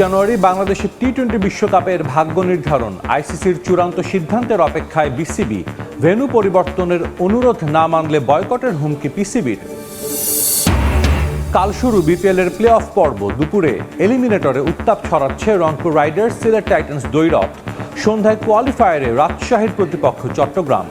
জানুয়ারি বাংলাদেশের T twenty বিশ্বকাপের ভাগ্য নির্ধারণ। আইসিসির চূড়ান্ত সিদ্ধান্তের অপেক্ষায় বিসিবি ভেন্যু পরিবর্তনের অনুরোধ না মানলে বয়কটের হুমকি পিসিবির। কাল শুরু বিপিএল এর প্লে অফ পর্ব। দুপুরে এলিমিনেটরে উত্তাপ ছড়াচ্ছে রংপুর রাইডার্স, সিলেট টাইটান্স দৈরথ সন্ধ্যায় কোয়ালিফায়ারে রাজশাহীর প্রতিপক্ষ চট্টগ্রাম।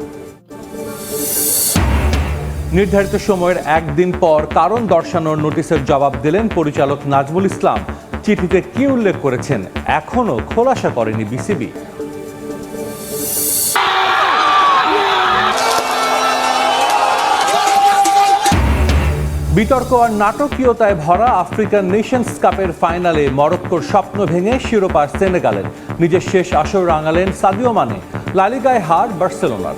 নির্ধারিত সময়ের একদিন পর কারণ দর্শানোর নোটিশের জবাব দিলেন পরিচালক নাজমুল ইসলাম। চিঠিতে কি উল্লেখ করেছেন? এখনও খোলাসা করেনি বিসিবি। বিতর্ক আর নাটকীয়তায় ভরা আফ্রিকান নেশনস কাপের ফাইনালে মরক্কোর স্বপ্ন ভেঙে শিরোপা সেনেগালের। নিজের শেষ আসর রাঙালেন সাদিও মানে লালিগায় হার বার্সেলোনার।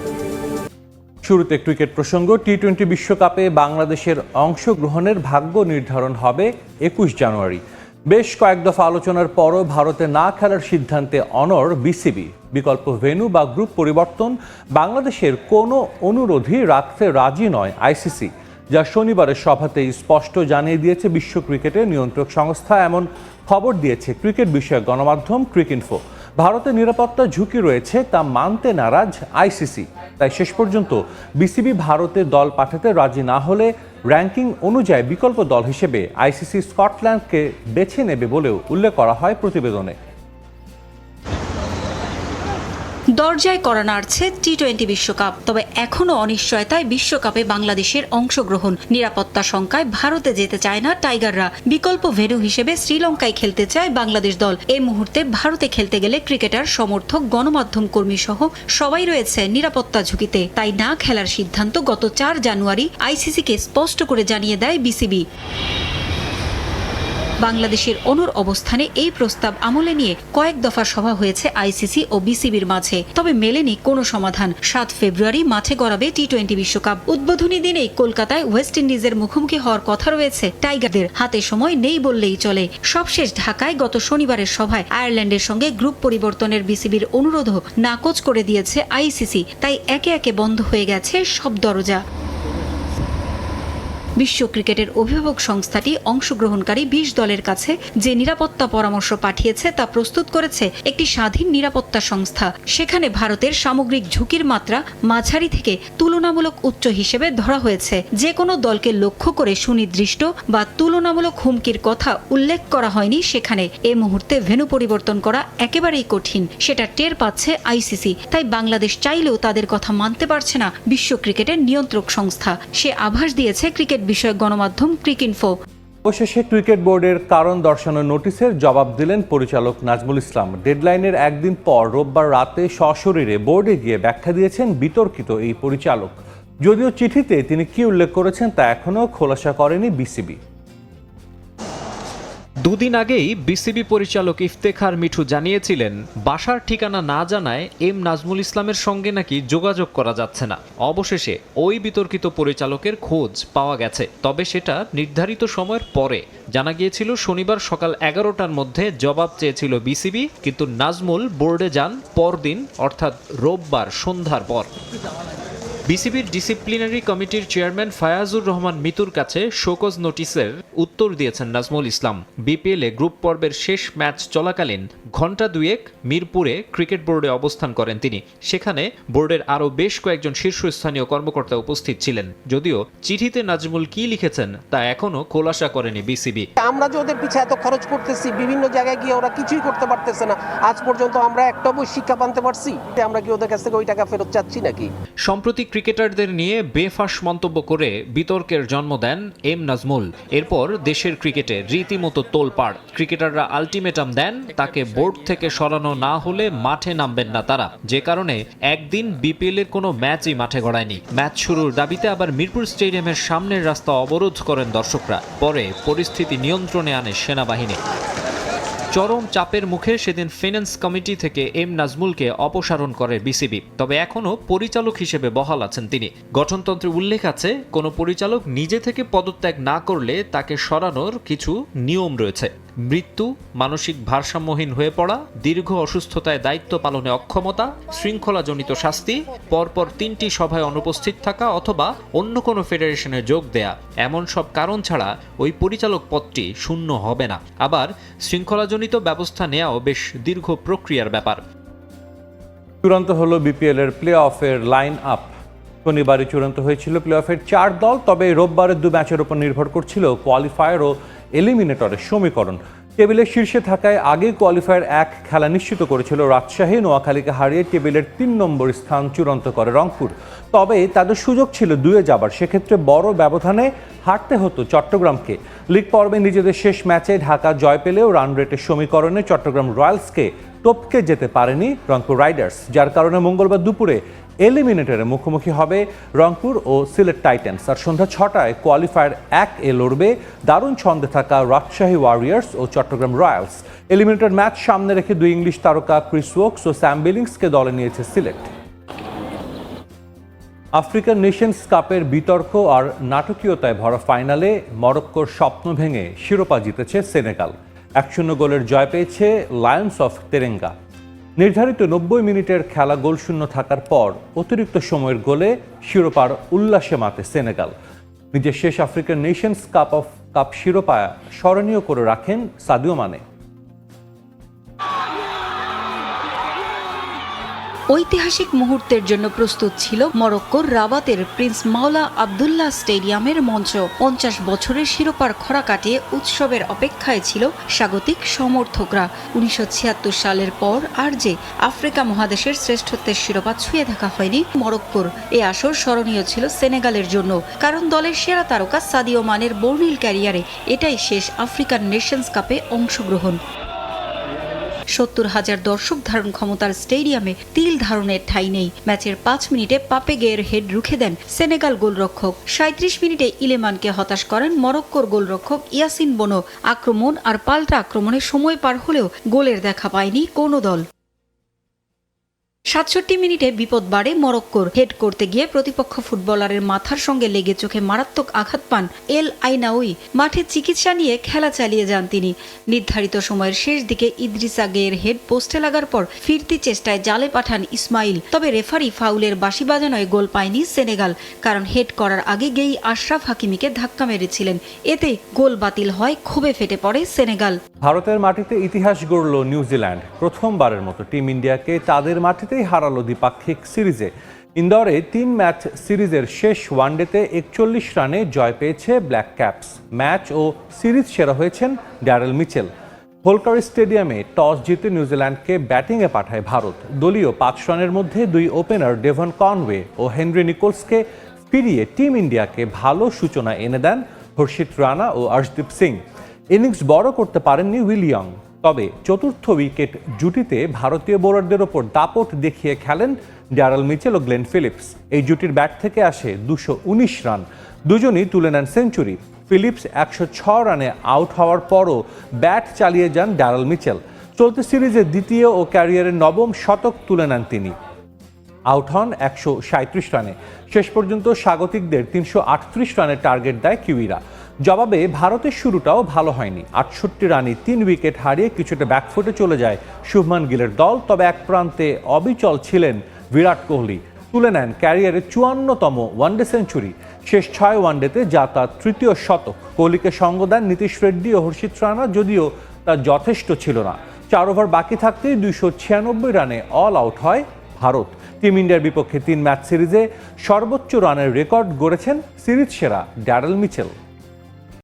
শুরুতে ক্রিকেট প্রসঙ্গ টি টোয়েন্টি বিশ্বকাপে বাংলাদেশের অংশগ্রহণের ভাগ্য নির্ধারণ হবে একুশ জানুয়ারি। বেশ কয়েক দফা আলোচনার পরও ভারতে না খেলার সিদ্ধান্তে অনর বিসিবি। বিকল্প ভেন্যু বা গ্রুপ পরিবর্তন বাংলাদেশের কোনো অনুরোধই রাখতে রাজি নয় আইসিসি, যা শনিবারের সভাতেই স্পষ্ট জানিয়ে দিয়েছে বিশ্ব ক্রিকেটের নিয়ন্ত্রক সংস্থা। এমন খবর দিয়েছে ক্রিকেট বিষয়ক গণমাধ্যম ক্রিকইনফো ভারতের নিরাপত্তা ঝুঁকি রয়েছে, তা মানতে নারাজ আইসিসি। তাই শেষ পর্যন্ত বিসিবি ভারতে দল পাঠাতে রাজি না হলে র্যাঙ্কিং অনুযায়ী বিকল্প দল হিসেবে আইসিসি স্কটল্যান্ডকে বেছে নেবে বলেও উল্লেখ করা হয় প্রতিবেদনে। দরজায় করা নাড়ছে টি টোয়েন্টি বিশ্বকাপ। তবে এখনও অনিশ্চয়তায় বিশ্বকাপে বাংলাদেশের অংশগ্রহণ। নিরাপত্তা শঙ্কায় ভারতে যেতে চায় না টাইগাররা। বিকল্প ভেন্যু হিসেবে শ্রীলঙ্কায় খেলতে চায় বাংলাদেশ দল। এই মুহূর্তে ভারতে খেলতে গেলে ক্রিকেটার, সমর্থক, গণমাধ্যম কর্মী সহ সবাই রয়েছে নিরাপত্তা ঝুঁকিতে। তাই না খেলার সিদ্ধান্ত গত চার জানুয়ারি আইসিসিকে স্পষ্ট করে জানিয়ে দেয় বিসিবি। বাংলাদেশের অনুর অবস্থানে এই প্রস্তাব আমলে নিয়ে কয়েক দফা সভা হয়েছে আইসিসি ও বিসিবির মাঝে। তবে মেলেনি কোনো সমাধান। সাত ফেব্রুয়ারি মাঠে গড়াবে টি টোয়েন্টি বিশ্বকাপ। উদ্বোধনী দিনেই কলকাতায় ওয়েস্ট ইন্ডিজের মুখোমুখি হওয়ার কথা রয়েছে। টাইগারদের হাতে সময় নেই বললেই চলে। সবশেষ ঢাকায় গত শনিবারের সভায় আয়ারল্যান্ডের সঙ্গে গ্রুপ পরিবর্তনের বিসিবির অনুরোধও নাকচ করে দিয়েছে আইসিসি। তাই একে একে বন্ধ হয়ে গেছে সব দরজা। বিশ্ব ক্রিকেটের অভিভাবক সংস্থাটি অংশগ্রহণকারী বিশ দলের কাছে যে নিরাপত্তা পরামর্শ পাঠিয়েছে তা প্রস্তুত করেছে একটি স্বাধীন নিরাপত্তা সংস্থা। সেখানে ভারতের সামগ্রিক ঝুঁকির মাত্রা মাঝারি থেকে তুলনামূলক উচ্চ হিসেবে ধরা হয়েছে। যে কোনো দলকে লক্ষ্য করে সুনির্দিষ্ট বা তুলনামূলক হুমকির কথা উল্লেখ করা হয়নি সেখানে এ মুহূর্তে ভেন্যু পরিবর্তন করা একেবারেই কঠিন। সেটা টের পাচ্ছে আইসিসি। তাই বাংলাদেশ চাইলেও তাদের কথা মানতে পারছে না বিশ্ব ক্রিকেটের নিয়ন্ত্রক সংস্থা। সে আভাস দিয়েছে ক্রিকেট বিষয়ক গণমাধ্যম ক্রিকইনফো। অবশেষে ক্রিকেট বোর্ডের কারণ দর্শানো নোটিশের জবাব দিলেন পরিচালক নাজমুল ইসলাম। ডেডলাইনের একদিন পর রোববার রাতে সশরীরে বোর্ডে গিয়ে ব্যাখ্যা দিয়েছেন বিতর্কিত এই পরিচালক। যদিও চিঠিতে তিনি কি উল্লেখ করেছেন তা এখনও খোলাসা করেনি বিসিবি। দুদিন আগেই বিসিবি পরিচালক ইফতেখার মিঠু জানিয়েছিলেন, বাসার ঠিকানা না জানায় এম নাজমুল ইসলামের সঙ্গে নাকি যোগাযোগ করা যাচ্ছে না। অবশেষে ওই বিতর্কিত পরিচালকের খোঁজ পাওয়া গেছে, তবে সেটা নির্ধারিত সময়ের পরে। জানা গিয়েছিল, শনিবার সকাল এগারোটার মধ্যে জবাব চেয়েছিল বিসিবি, কিন্তু নাজমুল বোর্ডে যান পরদিন, অর্থাৎ রোববার সন্ধ্যার পর। বিসিবির ডিসিপ্লিনারি কমিটির চেয়ারম্যান ফায়াজুর রহমান মিতুর কাছে শোকজ নোটিসের উত্তর দিয়েছেন নাজমুল ইসলাম। বিপিএলে গ্রুপ পর্বের শেষ ম্যাচ চলাকালীন ঘণ্টা দুয়েক মিরপুরে ক্রিকেট বোর্ডে অবস্থান করেন তিনি। সেখানে বোর্ডের আরও বেশ কয়েকজন শীর্ষস্থানীয় কর্মকর্তা উপস্থিত ছিলেন। যদিও চিঠিতে নাজমুল কি লিখেছেন তা এখনও খোলাসা করেনি বিসিবি। আমরা যে ওদের পিছিয়ে এত খরচ করতেছি বিভিন্ন জায়গায় গিয়ে ওরা কিছুই করতে পারতেছে না। আজ পর্যন্ত আমরা একটা বই শিক্ষা পানতে পারছি। আমরা কি ওদের কাছ থেকে ওই টাকা ফেরত চাচ্ছি নাকি? সম্প্রতি ক্রিকেটারদের নিয়ে বেফাস মন্তব্য করে বিতর্কের জন্ম দেন এম নাজমুল। এরপর দেশের ক্রিকেটে রীতিমতো তোলপাড়। ক্রিকেটাররা আলটিমেটাম দেন, তাকে বোর্ড থেকে সরানো না হলে মাঠে নামবেন না তারা। যে কারণে একদিন বিপিএল এর কোনো ম্যাচই মাঠে গড়ায়নি। ম্যাচ শুরুর দাবিতে আবার মিরপুর স্টেডিয়ামের সামনের রাস্তা অবরোধ করেন দর্শকরা। পরে পরিস্থিতি নিয়ন্ত্রণে আনে সেনাবাহিনী। চরম চাপের মুখে সেদিন ফিন্যান্স কমিটি থেকে এম নাজমুলকে অপসারণ করে বিসিবি তবে এখনও পরিচালক হিসেবে বহাল আছেন তিনি। গঠনতন্ত্রে উল্লেখ আছে, কোনো পরিচালক নিজে থেকে পদত্যাগ না করলে তাকে সরানোর কিছু নিয়ম রয়েছে। মৃত্যু, মানসিক ভারসাম্যহীন হয়ে পড়া, দীর্ঘ অসুস্থতায় দায়িত্ব পালনে অক্ষমতা, শৃঙ্খলাজনিত শাস্তি, পরপর তিনটি সভায় অনুপস্থিত থাকা অথবা অন্য কোনো ফেডারেশনে যোগ দেয়া, এমন সব কারণ ছাড়া ওই পরিচালক পদটি শূন্য হবে না। আবার শৃঙ্খলাজনিত ব্যবস্থা নেওয়াও বেশ দীর্ঘ প্রক্রিয়ার ব্যাপার। চূড়ান্ত হলো বিপিএল এর প্লে অফের লাইন আপ। শনিবারই চূড়ান্ত হয়েছিল প্লে অফের চার দল, তবে রোববারের দু ম্যাচের উপর নির্ভর করছিল কোয়ালিফায়ার ও এলিমিনেটরের সমীকরণ। টেবিলের শীর্ষে থাকায় আগে কোয়ালিফায়ার এক খেলা নিশ্চিত করেছিল রাজশাহী। নোয়াখালীকে হারিয়ে টেবিলের তিন নম্বর স্থান চূড়ান্ত করে রংপুর। তবে তাদের সুযোগ ছিল দুয়ে যাবার। সেক্ষেত্রে বড় ব্যবধানে হারতে হতো চট্টগ্রামকে। লিগ পর্বে নিজেদের শেষ ম্যাচে ঢাকা জয় পেলেও রান রেটের সমীকরণে চট্টগ্রাম রয়্যালসকে টপকে যেতে পারেনি রংপুর রাইডার্স। যার কারণে মঙ্গলবার দুপুরে এলিমিনেটরে মুখোমুখি হবে রংপুর ও সিলেট টাইটান্স। আর সন্ধ্যা ছটায় কোয়ালিফায়ার এক এ লড়বে দারুণ ছন্দে থাকা রাজশাহী ওয়ারিয়ার্স ও চট্টগ্রাম রয়্যালস। এলিমিনেটর ম্যাচ সামনে রেখে দুই ইংলিশ তারকা ক্রিস ওয়াকস ও স্যাম বিলিংসকে দলে নিয়েছে সিলেট। আফ্রিকান নেশনস কাপের বিতর্ক আর নাটকীয়তায় ভরা ফাইনালে মরক্কোর স্বপ্ন ভেঙে শিরোপা জিতেছে সেনেগাল। এক শূন্য গোলের জয় পেয়েছে লায়ন্স অফ তেরেঙ্গা। নির্ধারিত নব্বই মিনিটের খেলা গোলশূন্য থাকার পর অতিরিক্ত সময়ের গোলে শিরোপার উল্লাসে মাতে সেনেগাল। নিজের শেষ African Nations Cup of Cup শিরোপা স্মরণীয় করে রাখেন সাদিও মানে। ঐতিহাসিক মুহূর্তের জন্য প্রস্তুত ছিল মরক্কোর রাবাতের প্রিন্স মাওলা আবদুল্লাহ স্টেডিয়ামের মঞ্চ। পঞ্চাশ বছরের শিরোপার খরা কাটিয়ে উৎসবের অপেক্ষায় ছিল স্বাগতিক সমর্থকরা। উনিশশো ছিয়াত্তর সালের পর আর যে আফ্রিকা মহাদেশের শ্রেষ্ঠত্বের শিরোপা ছুঁয়ে দেখা হয়নি মরক্কোর। এ আসর স্মরণীয় ছিল সেনেগালের জন্য। কারণ দলের সেরা তারকা সাদিও মানের বর্ণিল ক্যারিয়ারে এটাই শেষ আফ্রিকান নেশনস কাপে অংশগ্রহণ। সত্তর হাজার দর্শক ধারণ ক্ষমতার স্টেডিয়ামে তিল ধারণের ঠাঁই নেই। ম্যাচের পাঁচ মিনিটে পাপে গেয়ের হেড রুখে দেন সেনেগাল গোলরক্ষক। সাঁত্রিশ মিনিটে ইলেমানকে হতাশ করেন মরক্কোর গোলরক্ষক ইয়াসিন বনো। আক্রমণ আর পাল্টা আক্রমণে সময় পার হলেও গোলের দেখা পায়নি কোনো দল। সাতষট্টি মিনিটে বিপদ বাড়ে মরক্কোর। হেড করতে গিয়ে প্রতিপক্ষ ফুটবলারের মাথার সঙ্গে লেগে চোখে মারাত্মক আঘাত পান এল আইনাউই মাঠে চিকিৎসা নিয়ে খেলা চালিয়ে যান তিনি। নির্ধারিত সময়ের শেষ দিকে ইদ্রিসা গেয়ের হেড পোস্টে লাগার পর ফিরতি চেষ্টায় জালে পাঠান ইসমাইল। তবে রেফারি ফাউলের বাঁশি বাজানোয় গোল পায়নি সেনেগাল, কারণ হেড করার আগে গেই আশরাফ হাকিমিকে ধাক্কা মেরেছিলেন। এতে গোল বাতিল হয় ক্ষোভে ফেটে পড়ে সেনেগাল। ভারতের মাটিতে ইতিহাস গড়ল নিউজিল্যান্ড প্রথমবারের মতো টিম ইন্ডিয়াকে তাদের মাটিতেই হারালো দ্বিপাক্ষিক সিরিজে। ইন্দোরে তিন ম্যাচ সিরিজের শেষ ওয়ানডেতে একচল্লিশ রানে জয় পেয়েছে ব্ল্যাক ক্যাপস। ম্যাচ ও সিরিজ সেরা হয়েছেন ড্যারেল মিচেল। হোলকার স্টেডিয়ামে টস জিতে নিউজিল্যান্ডকে ব্যাটিংয়ে পাঠায় ভারত। দলীয় পাঁচ রানের মধ্যে দুই ওপেনার ডেভন কনওয়ে ও হেনরি নিকোলসকে ফিরিয়ে টিম ইন্ডিয়াকে ভালো সূচনা এনে দেন হর্ষিত রানা ও অর্শদীপ সিং। ইনিংস বড় করতে পারেননি উইলিয়ং তবে চতুর্থ উইকেট জুটিতে ভারতীয় বোলারদের ওপর দাপট দেখিয়ে খেলেন ড্যারাল মিচেল ও গ্লেন ফিলিপস। এই জুটির ব্যাট থেকে আসে দুশো উনিশ রান। দুজনই তুলে নেন সেঞ্চুরি। ফিলিপস একশো ছ রানে আউট হওয়ার পরও ব্যাট চালিয়ে যান ড্যারাল মিচেল। চলতি সিরিজে দ্বিতীয় ও ক্যারিয়ারের নবম শতক তুলে নেন তিনি। আউট হন একশো রানে। শেষ পর্যন্ত স্বাগতিকদের তিনশো আটত্রিশ রানের টার্গেট দেয় কিউইরা। জবাবে ভারতের শুরুটাও ভালো হয়নি। আটষট্টি রানে তিন উইকেট হারিয়ে কিছুটা ব্যাকফুটে চলে যায় শুভমান গিলের দল। তবে এক প্রান্তে অবিচল ছিলেন বিরাট কোহলি। তুলে নেন ক্যারিয়ারের চুয়ান্নতম ওয়ানডে সেঞ্চুরি। শেষ ছয় ওয়ানডেতে যা তার তৃতীয় শতক। কোহলিকে সঙ্গ দেন নীতিশ রেড্ডি ও হর্ষিত রানা, যদিও তা যথেষ্ট ছিল না। চার ওভার বাকি থাকতেই দুইশো ছিয়ানব্বই রানে অল আউট হয় ভারত। টিম ইন্ডিয়ার বিপক্ষে তিন ম্যাচ সিরিজে সর্বোচ্চ রানের রেকর্ড গড়েছেন সিরিজ সেরা ড্যারেল মিচেল।